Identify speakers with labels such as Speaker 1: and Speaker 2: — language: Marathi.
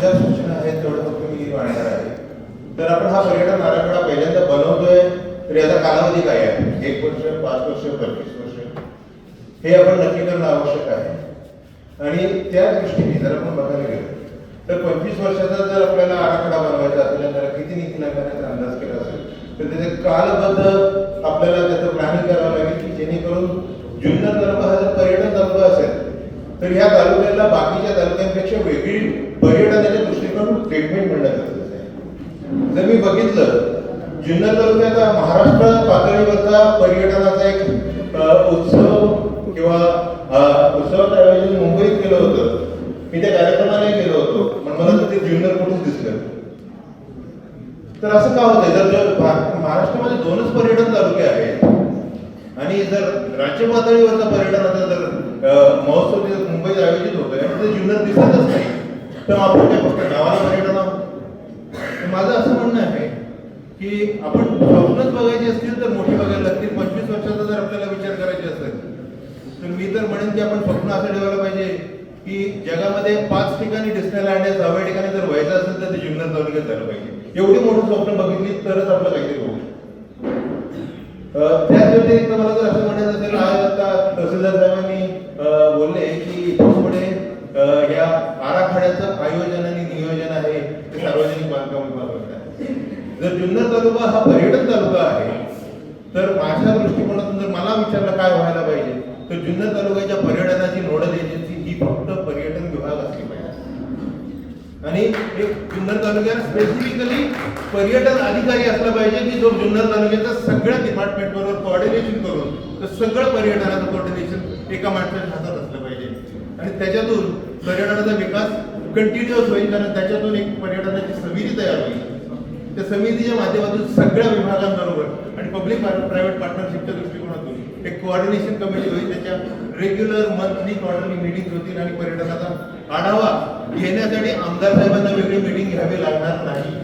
Speaker 1: ज्या सूचना आहेत तेवढं फक्त मी मांडणार आहे. तर आपण हा पर्यटन आराखडा पहिल्यांदा बनवतोय तर याचा कालावधी काय आहे? एक वर्ष पाच वर्ष पंचवीस वर्ष? हे आपण नक्की करणं आवश्यक आहे. आणि त्या दृष्टीने जर आपण बघायला गेलो तर पंचवीस वर्षाचा जर आपल्याला आराखडा बनवायचा असेल त्याला किती नीती लागण्याचा अंदाज केला असेल तर त्याचे कालबद्ध आपल्याला त्याचं प्लॅनिंग करावं लागेल की जेणेकरून जुन्नर हा पर्यटन तर या तालुक्याला बाकीच्या तालुक्यांपेक्षा वेगळी पर्यटनाच्या दृष्टीकडून ट्रीटमेंट मिळणं गरजेचं आहे. जर मी बघितलं जुन्नर तालुक्याचा महाराष्ट्र पातळीवरचा पर्यटनाचा एक उत्सव किंवा उत्सवाचं आयोजन मुंबईत केलं होतं. मी त्या कार्यक्रमाला गेलो होतो पण मला तर ते जुन्नर कुठेच दिसलं तर असं का होतंय? जर महाराष्ट्रामध्ये दोनच पर्यटन तालुके आहेत आणि जर राज्य पातळीवरचा पर्यटनाचा जर महोत्सव तिथे मुंबईत दिसतच नाही. तर आपण काय फक्त गावाला पर्यटन आहोत. माझं असं म्हणणं आहे की आपण स्वप्नच बघायची असतील तर मोठी बघायला लागतील. पंचवीस वर्षाचा जर आपल्याला विचार करायचे असेल तर मी तर म्हणेन की आपण स्वप्न असं ठेवायला पाहिजे की जगामध्ये पाच ठिकाणी डिस्नेलँड आहे सहाव्या ठिकाणी जर व्हायचं असेल तर ते जुन्नर तालुक्यात झालं पाहिजे. एवढी मोठी स्वप्न बघितली तरच आपलं काहीतरी होऊ त्या त्याच व्यतिरिक्त मला जर असं म्हणायचं असेल आज आता तहसीलदार साहेबांनी बोलले की आराखड्याचं आयोजन आणि नियोजन आहे ते सार्वजनिक बांधकाम विभाग आहे. जर जुन्नर तालुका हा पर्यटन तालुका आहे तर माझ्या दृष्टिकोनातून जर मला विचारलं काय व्हायला पाहिजे तर जुन्नर तालुक्याच्या पर्यटनाची नोडल एजन्सी ही फक्त पर्यटन विभाग असली पाहिजे आणि एक जुन्नर तालुक्यात स्पेसिफिकली पर्यटन अधिकारी असला पाहिजे की जो जुन्नर तालुक्याच्या सगळ्या डिपार्टमेंट बरोबर कोऑर्डिनेशन करून तर सगळं पर्यटनाचं कोऑर्डिनेशन एका माणसाच्या हातात असलं पाहिजे आणि त्याच्यातून कंटिन्युअस होईल कारण त्याच्यातून एक पर्यटनाची समिती तयार होईल. त्या समितीच्या माध्यमातून सगळ्या विभागांबरोबर आणि पब्लिक प्रायव्हेट पार्टनरशिपच्या दृष्टिकोनातून एक कोऑर्डिनेशन कमिटी होईल त्याच्या रेग्युलर मंथली क्वार्टरली मीटिंग होतील आणि पर्यटनाचा आढावा घेण्यासाठी आमदार साहेबांना वेगळी मीटिंग घ्यावी लागणार नाही.